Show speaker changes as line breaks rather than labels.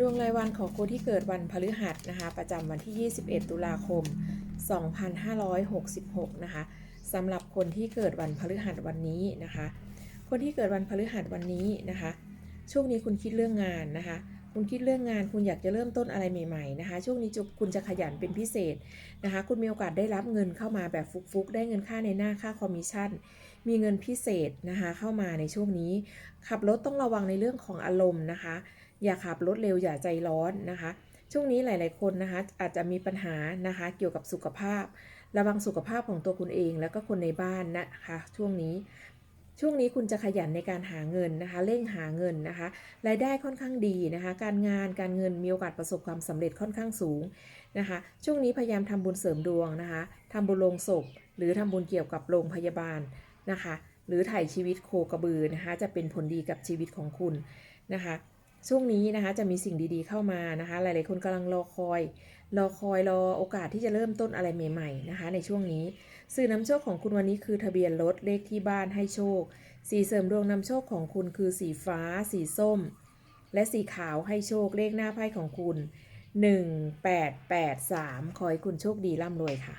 ดวงรายวันของคนที่เกิดวันพฤหัสนะคะ ประจำวันที่ 21 ตุลาคม 2566 นะคะสำหรับคนที่เกิดวันพฤหัสวันนี้นะคะ คนที่เกิดวันพฤหัสวันนี้นะคะ ช่วงนี้คุณคิดเรื่องงานนะคะ คุณคิดเรื่องงาน คุณอยากจะเริ่มต้นอะไรใหม่ๆนะคะ ช่วงนี้คุณจะขยันเป็นพิเศษนะคะ คุณมีโอกาสได้รับเงินเข้ามาแบบฟุกๆ ได้เงินค่าในหน้าค่าคอมมิชชั่น มีเงินพิเศษนะคะเข้ามาในช่วงนี้ ขับรถต้องระวังในเรื่องของอารมณ์นะคะ อย่าขับรถเร็วอย่าใจร้อนนะคะ ช่วงนี้หลาย ๆ คนนะคะ อาจจะมีปัญหานะคะ เกี่ยวกับสุขภาพ ระวังสุขภาพของตัวคุณเองแล้วก็คนในบ้านนะคะ ช่วงนี้ช่วงนี้คุณจะขยันในการหาเงินนะคะเร่งหาเงินนะคะรายได้ค่อนข้างดีนะคะ การงานการเงินมีโอกาสประสบความสำเร็จค่อนข้างสูงนะคะ ช่วงนี้พยายามทำบุญเสริมดวงนะคะทำบุญลงศพ หรือทำบุญเกี่ยวกับโรงพยาบาลนะคะ หรือถ่ายชีวิตโคกระบือนะคะ จะเป็นผลดีกับชีวิตของคุณนะคะ ช่วงนี้นะคะจะมีสิ่งดีๆเข้ามานะคะ หลายๆคนกำลังรอคอย รอคอยรอโอกาสที่จะเริ่มต้นอะไรใหม่ๆนะคะ ในช่วงนี้ สื่อนำโชคของคุณวันนี้คือทะเบียนรถเลขที่บ้านให้โชค สีเสริมดวงนำโชคของคุณคือสีฟ้า สีส้ม และสีขาวให้โชคเลขหน้าไพ่ของคุณ 1883 ขอให้คุณโชคดีร่ำรวยค่ะ